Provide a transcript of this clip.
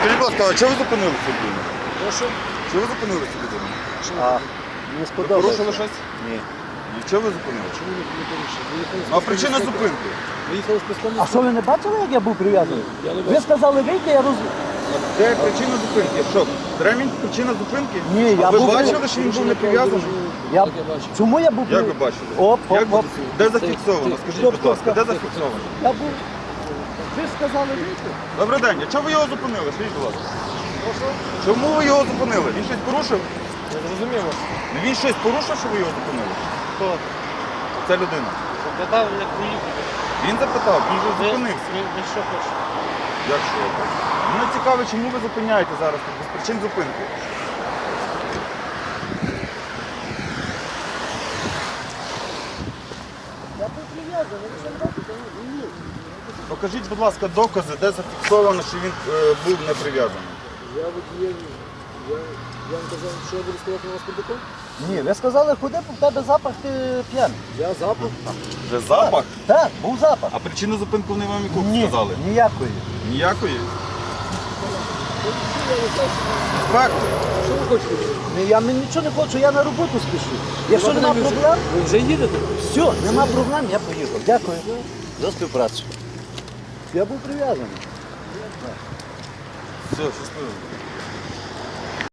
Скажіть, будь ласка, а чого ви зупинили цю людину? Прошу. Чого ви зупинили цю людину? А, не сподобалося. Порушили щось? Ні. Ні, чого ви зупинили? Чому не не порушили? Ви Ну, а причина зупинки? Ви їхали з пістолетом. А що ви не бачили, як я був прив'язаний? Я не Ви бачу. сказали вийти, я роз... Де причина зупинки? Що, ремінь причина зупинки? Ні, а я ви був- бачили, що він був не прив'язаний? Я... Так, я бачу. Чому я був Як ви бачили? Оп, Як оп, оп. буде- Де зафіксовано? Скажіть, Стоп, будь стоп, ласка, де зафіксовано? Я був... Ви сказали вийти? Добрий день, а чого ви його зупинили? Скажіть, будь ласка. Чому ви його зупинили? Він щось порушив? Не зрозуміло. Ну, Він щось порушив, що ви його зупинили? Хто? Це людина. Запитав, як поїхати. Він запитав, він же зупинився. Ви, ви що хочете? Як що? Мене цікаво, чому ви зупиняєте зараз тут без причин зупинки. Я був прив'язаний, ви що бачите? Покажіть, будь ласка, докази, де зафіксовано, що він е, був не прив'язаний. Я водієві. Я, я вам казав, що я буду складати на вас протокол? Ні, ви сказали, ходи, бо в тебе запах, ти п'яний. Я запах. Вже запах? Так, був запах. А причину зупинки вони вам яку Ні, сказали? ніякої. Ніякої? Інспектор, Що ви хочете? Ні, Я нічого не хочу, я на роботу спішу. Якщо нема проблем, Ви вже їдете? все, нема проблем, я поїхав. Дякую за співпрацю. Я був прив'язаний. все, щасливо.